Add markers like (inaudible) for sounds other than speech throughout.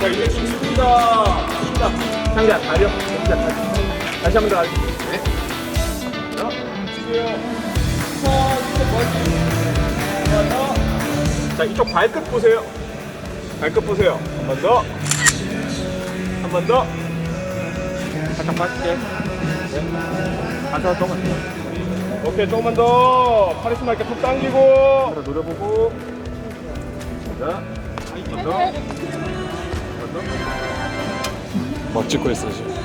자 이제 죽습니다. 죽습니다. 상자 다려. 상자 다려. 다시 한 번 더 가죠. 네. 자, 주세요. 자, 이쪽 멀리. 하나 더. 자, 이쪽 발끝 보세요. 발끝 보세요. 한 번 더. 한 번 더. 살짝 빠질게. 네. 가서 조금만 더. 오케이, 조금만 더. 카리스마 있게 톡 당기고. 하나 노려보고. 자, 한번 더. 막 찍고 있어 지금. (laughs)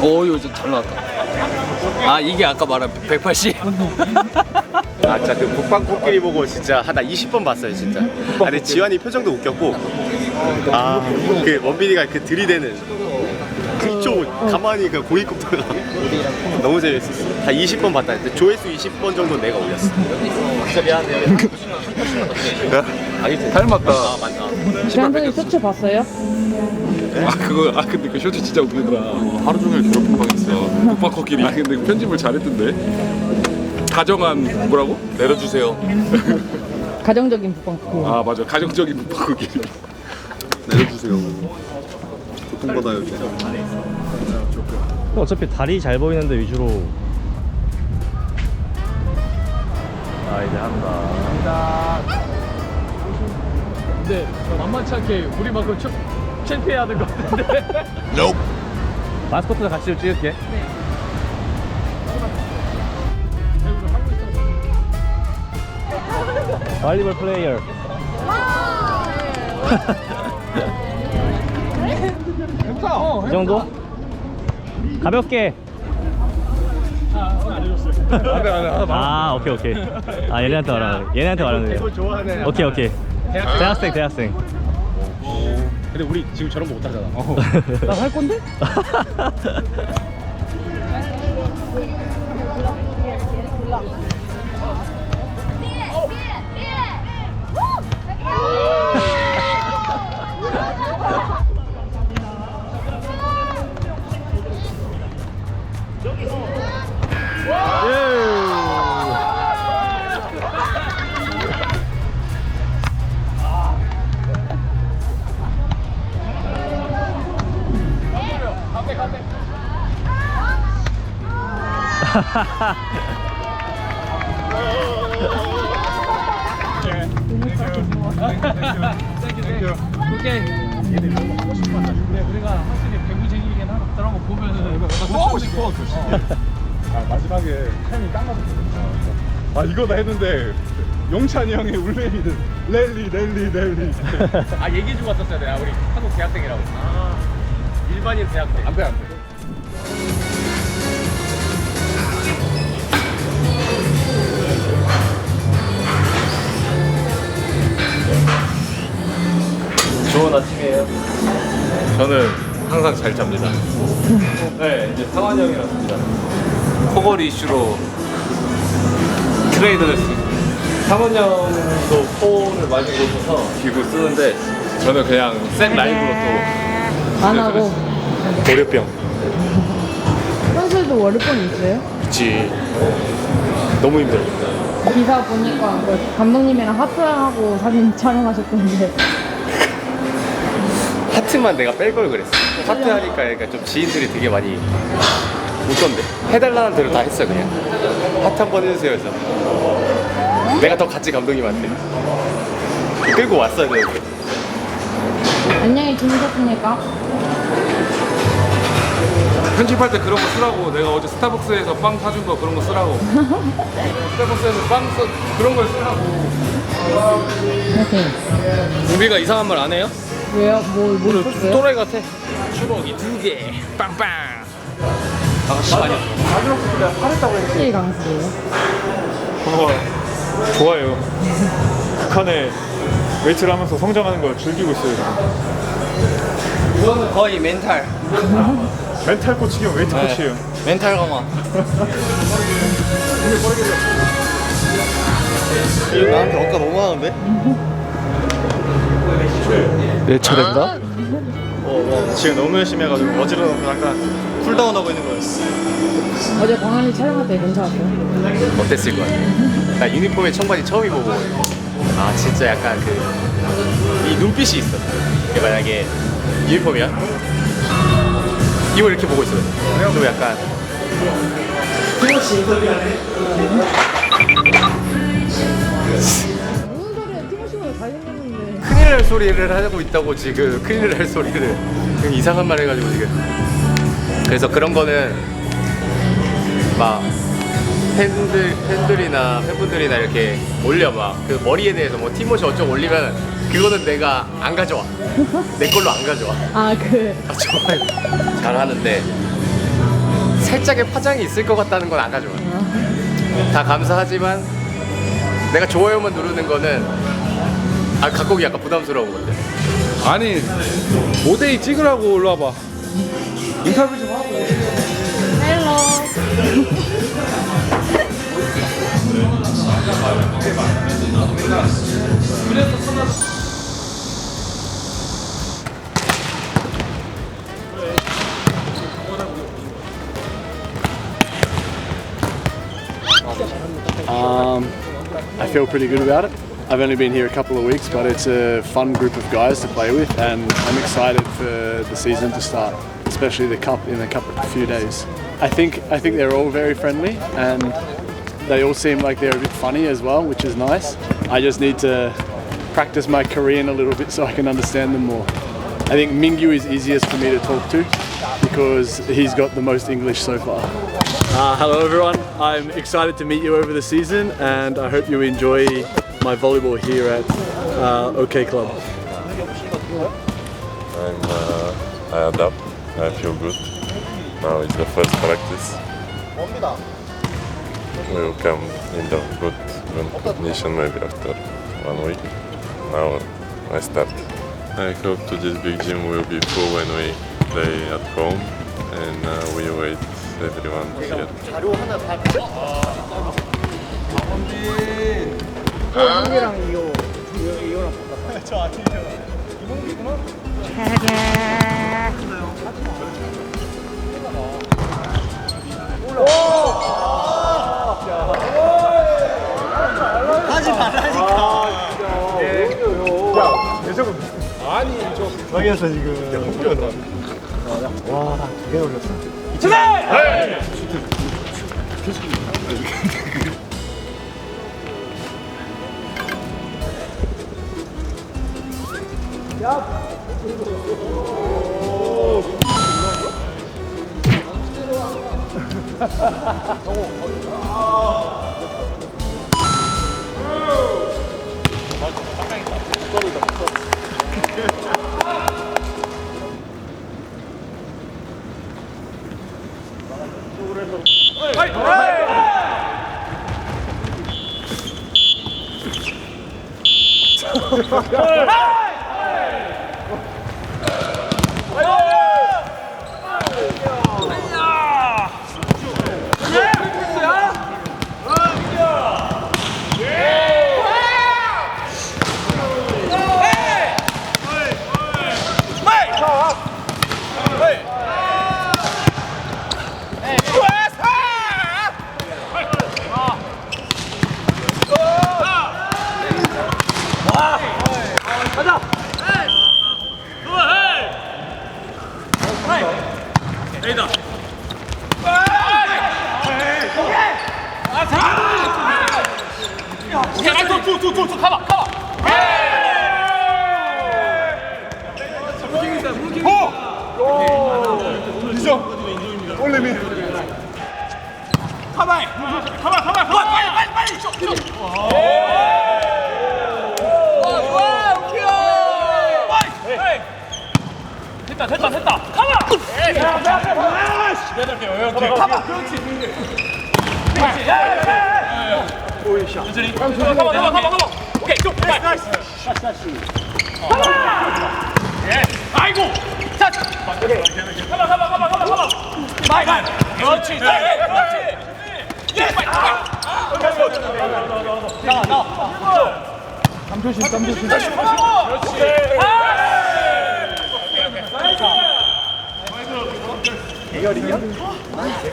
오 이거 진짜 잘 나왔다. 아 이게 아까 말한 180. 아 진짜 그 북방 코끼리 보고 진짜 하다 20번 봤어요 진짜 아 근데 지환이 표정도 웃겼고 아 그 원빈이가 그 들이대는 그쪽 가만히 그 고위급도가 (laughs) 너무 재밌었어 다 20번 봤다 근데 조회수 20번 정도 내가 올렸어 진짜 미안해요 아니 (laughs) 닮았다. 아 맞다 지난번에 쇼츠 봤어요? 아 그거 아 근데 그 쇼츠 진짜 웃기더라. 하루 종일 괴롭힌 방 있어. 코끼리. 아 근데 편집을 잘했던데. 가정한 뭐라고? 내려주세요. 가정적인 북방크. 아 맞아 가정적인 코끼리. 내려주세요 고통받아요 어차피 다리 잘 보이는데 위주로. 아 이제 한다. 근데 만만치 않게 우리만큼 챔피해야 될 것 같은데. (laughs) 마스코트도 같이 좀 찍을게. 발리볼 플레이어 (laughs) 이 정도? 가볍게. (laughs) 아 오케이 오케이. 아 얘네한테 말하는 얘네한테 말하는 거예요. 좋아하네. 오케이 오케이. 대학생. 대학생 근데 우리 지금 저런 거 못하잖아. (laughs) 나할 건데? (laughs) 하고 싶어 교실. 아 마지막에 타이밍 딱 맞았어. 아 이거다 했는데 용찬이 형의 울레리는 랠리 랠리 랠리. 아 얘기해주고 왔었어야 돼 아, 우리 한국 대학생이라고 아 일반인 대학생 안돼 안돼. 좋은 아침이에요 저는 항상 잘 잡니다. 네, 이제 상환이 형이랑 씁니다. 코골 이슈로 트레이드를 했습니다. 상환 형도 코를 많이 고쳐서 기구 쓰는데 저는 그냥 생 라이브로 안 하고. 또 (laughs) 월요병. 선수들도 월요병 있어요? 그치. 너무 힘들어. 기사 보니까 그 감독님이랑 하트하고 사진 촬영하셨던데. 하트만 내가 뺄 걸 그랬어. 하트 하니까 그러니까 좀 지인들이 되게 많이 웃던데. 해달라는 대로 다 했어 그냥. 하트 한 번 해주세요 해서. 내가 더 같이 감독님한테. 끌고 왔어야 되는데. 안녕히 주무셨습니까? 편집할 때 그런 거 쓰라고 내가 어제 스타벅스에서 빵 사준 거 그런 거 쓰라고 (laughs) 스타벅스에서 빵 써, 그런 걸 쓰라고 네. 우리가 이상한 말 안 해요? 왜요? 뭐, 뭐 있었어요? 또라이 같아 추억이 두 개 빵빵 확실히 강수예요. 좋아요. 극한의 웨이트를 하면서 성장하는 걸 즐기고 있어요. 지금. 거의 멘탈 멘탈 코치 겸 웨이트 코치예요. 멘탈 강화 (laughs) 나한테 억까 너무 하는데? 내 차례인가? 어, 어, 지금 너무 열심히 해가지고 어지러워서 약간 쿨다운하고 있는 거였어 어제 광안리 촬영할 때 괜찮았어요? 어땠을 것 같아? 나 유니폼에 청바지 처음 입어보고 아 진짜 약간 그 이 눈빛이 있어 이게 만약에 유니폼이야 이걸 이렇게 보고 있어 좀 약간 큰일 날 소리를 하고 있다고 지금 큰일 날 소리를 이상한 말 해가지고 지금. 그래서 그런 거는 막 팬들 팬들이나 팬분들이나 이렇게 올려 막 그 머리에 대해서 뭐 티모시 어쩌고 올리면 그거는 내가 안 가져와. 내 걸로 안 가져와. 아그. 아, 정말 잘하는데 살짝의 파장이 있을 것 같다는 건 안 가져와. 다 감사하지만 내가 좋아요만 누르는 거는 아 오기 약간 부담스러운 건데 아니 모데이 찍으라고 올라 와봐. 인터뷰 좀 하고. 헬로 Um, I feel pretty good about it. I've only been here a couple of weeks, but it's a fun group of guys to play with, and I'm excited for the season to start, especially the cup in a couple a few days. I think I think they're all very friendly, and they all seem like they're a bit funny as well, which is nice. I just need to practice my Korean a little bit so I can understand them more. I think Mingyu is easiest for me to talk to because he's got the most English so far. Uh, hello, everyone. I'm excited to meet you over the season, and I hope you enjoy my volleyball here at uh, OK Club. I'm, uh, I adapt. I feel good. Now it's the first practice. We will come in the good, good condition maybe after one week. Now I start. I hope to this big gym will be full when we play at home and uh, we wait everyone here. 이랑 이호 이호랑 바꿨다 저 아니죠 이몽기구나? 하지 말라니까 야 대세군 아니 저 망했어 지금 와 되게 놀렸어. 이제 계속 Hey! 올림이. 가발. 가발 가발 가발 빨리 빨리 빨리 줘 줘. 와 웃겨. 빨리. 네. 네. 됐다 됐다 됐다. 가발. 네. 내려게 여유 가발 그렇지. 그렇지. 야. 오이샤. 천천히. 가발 가발 가발 오케이 쭉. 나이스 나이스. 가발. 예. 그렇지. 그렇지. 예. 나 나. 땀 조심, 땀 조심. 그렇지. 대열이냐? 나이스!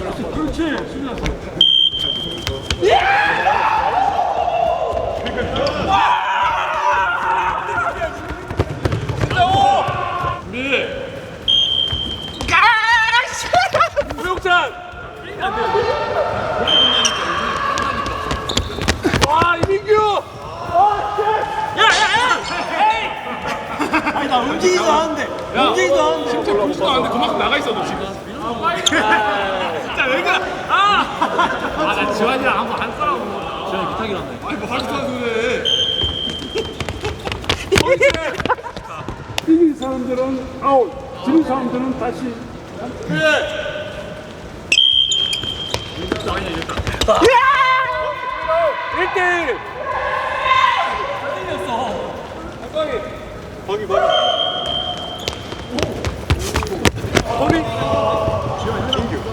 우영찬! 와 이민규! 움직이지도 않는데. 움직이지도 않는데. 진짜 보지도 않는데 그만큼 나가 있어 너 지금. 진짜 왜 그래? 아! 아나 지환이랑 한번 안 싸라고 지환이 부탁이란다 아니 뭐 하기도 하는 소리. 이긴 사람들은 아웃, 지는 사람들은 다시 일대1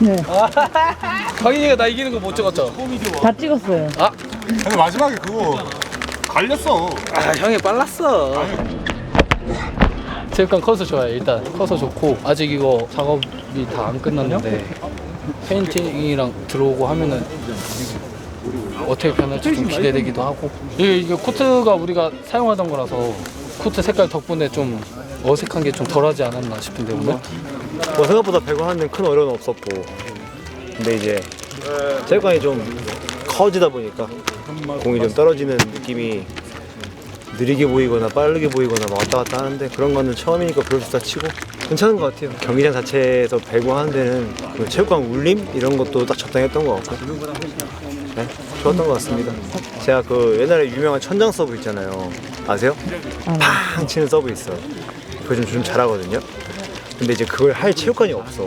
네. 광인이가 나 이기는 거 못 찍었죠? 다 찍었어요. 근데 마지막에 그거 갈렸어. 아, 형이 빨랐어. 체육관 커서 좋아요. 일단 커서 좋고 아직 이거 작업이 다 안 끝났는데 페인팅이랑 들어오고 하면은 어떻게 변할지 좀 기대되기도 하고 이게, 이게 코트가 우리가 사용하던 거라서 코트 색깔 덕분에 좀 어색한 게 좀 덜하지 않았나 싶은데 오늘? 뭐 생각보다 배구하는 큰 어려움은 없었고 근데 이제 체육관이 좀 커지다 보니까 공이 좀 떨어지는 느낌이 느리게 보이거나 빠르게 보이거나 막 왔다 갔다 하는데 그런 거는 처음이니까 그럴 수 있다 치고 괜찮은 것 같아요. 경기장 자체에서 배구하는 데는 그 체육관 울림 이런 것도 딱 적당했던 것 같고 네, 좋았던 것 같습니다 제가 그 옛날에 유명한 천장 서브 있잖아요 아세요? 팡 치는 서브 있어 그거 좀, 좀 잘하거든요 근데 이제 그걸 할 체육관이 없어.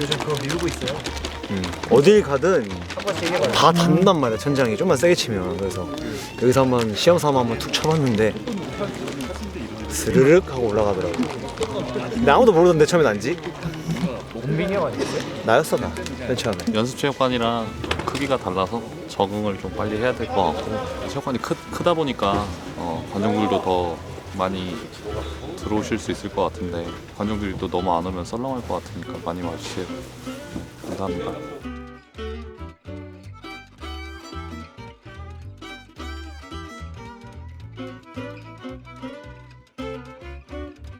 요즘 그거 미루고 있어요. 음, 어딜 가든 다 닿는단 말이야 천장이 좀만 세게 치면 그래서 여기서 한번 시험 삼아 한번 툭 쳐봤는데 스르륵 하고 올라가더라고. 근데 아무도 모르던데 처음에 난지. 원빈이 형 아니었어요? 나였어 나. 맨 처음에. 연습체육관이랑 크기가 달라서 적응을 좀 빨리 해야 될 것 같고 체육관이 크, 크다 보니까 어, 관중들도 더 많이 들어오실 수 있을 것 같은데 관중들이 또 너무 안 오면 썰렁할 것 같으니까 많이 와주세요. 감사합니다